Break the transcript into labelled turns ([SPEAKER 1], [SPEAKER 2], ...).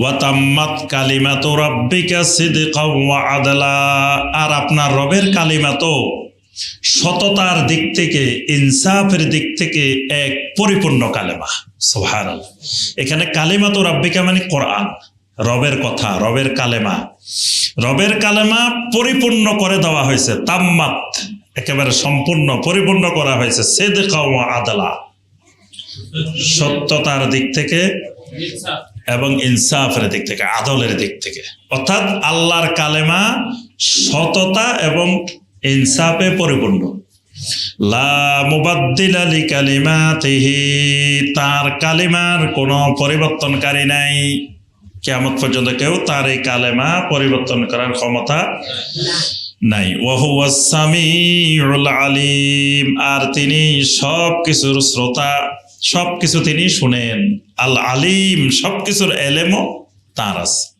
[SPEAKER 1] ওয়াতাম্মাত কালিমাতু রাব্বিকা সিদকাও ওয়া আদলা। আর আপনার রবের কালিমা তো সততার দিক থেকে, ইনসাফের দিক থেকে এক পরিপূর্ণ কালেমা। সুবহানাল্লাহ। এখানে কালিমা তো রাব্বিকা মানে কোরআন। রবের কথা, রবের কালেমা। রবের কালেমা পরিপূর্ণ করে দেওয়া হয়েছে, তাম্মাত। একেবারে সম্পূর্ণ, পরিপূর্ণ করা হয়েছে, সিদকা ওয়া আদলা। সত্যতার দিক থেকে এবং ইনসাফের দিক থেকে, আদলের দিক থেকে। অর্থাৎ আল্লাহর কালেমা সততা এবং ইনসাফে পরিপূর্ণ। তার কালিমার কোনো পরিবর্তনকারী নাই। কিয়ামত পর্যন্ত কেউ তার এই কালেমা পরিবর্তন করার ক্ষমতা নাই। ওয়াহুয়াস সামিউল আলিম, আর তিনি সব কিছুর শ্রোতা। সব কিছু তিনি শুনেন। আল আলিম সব কিছুর এলেমও তার আছে।